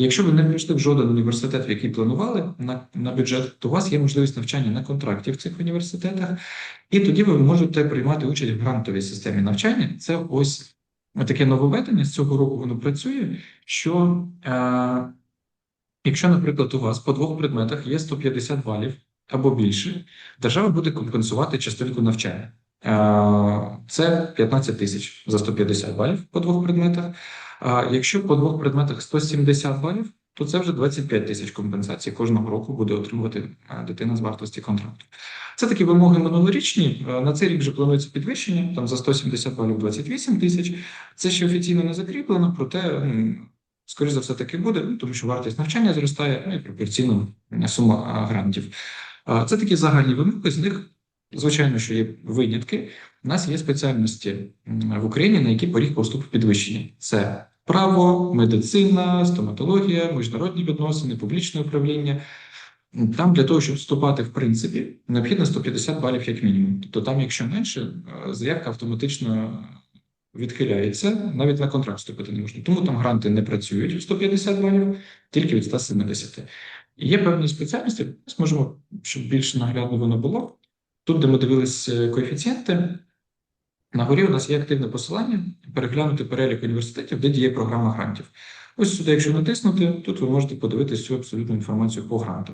Якщо ви не прийшли в жоден університет, в який планували на, на бюджет, то у вас є можливість навчання на контракті в цих університетах, і тоді ви можете приймати участь в грантовій системі навчання. Це ось таке нововведення з цього року воно працює. Що е, якщо, наприклад, у вас по двох предметах є 150 балів або більше, держава буде компенсувати частинку навчання. Е, Це 15 тисяч за 150 балів по двох предметах. А якщо по двох предметах 170 балів, то це вже 25 тисяч компенсацій кожного року буде отримувати е, дитина з вартості контракту. Це такі вимоги минулорічні. Е, На цей рік вже планується підвищення, там за 170 балів 28 тисяч. Це ще офіційно не закріплено, проте, скоріш за все, таки буде, ну, тому що вартість навчання зростає, ну і пропорційно сума грантів. Це такі загальні вимоги. З них, звичайно, що є винятки. У нас є спеціальності в Україні, на які поріг поступу підвищення. Це право, медицина, стоматологія, міжнародні відносини, публічне управління. Там для того, щоб вступати, в принципі, необхідно 150 балів як мінімум. Тобто, там, якщо менше, е, заявка автоматично відхиляється, навіть на контракт вступити не можна. Тому там гранти не працюють від 150 балів, тільки від 170. Є певні спеціальності, ось можемо, щоб більш наглядно воно було. Тут, де ми дивились е, коефіцієнти, на горі у нас є активне посилання переглянути перелік університетів, де діє програма грантів. Ось сюди, якщо натиснути, тут ви можете подивитися всю абсолютну інформацію по грантам.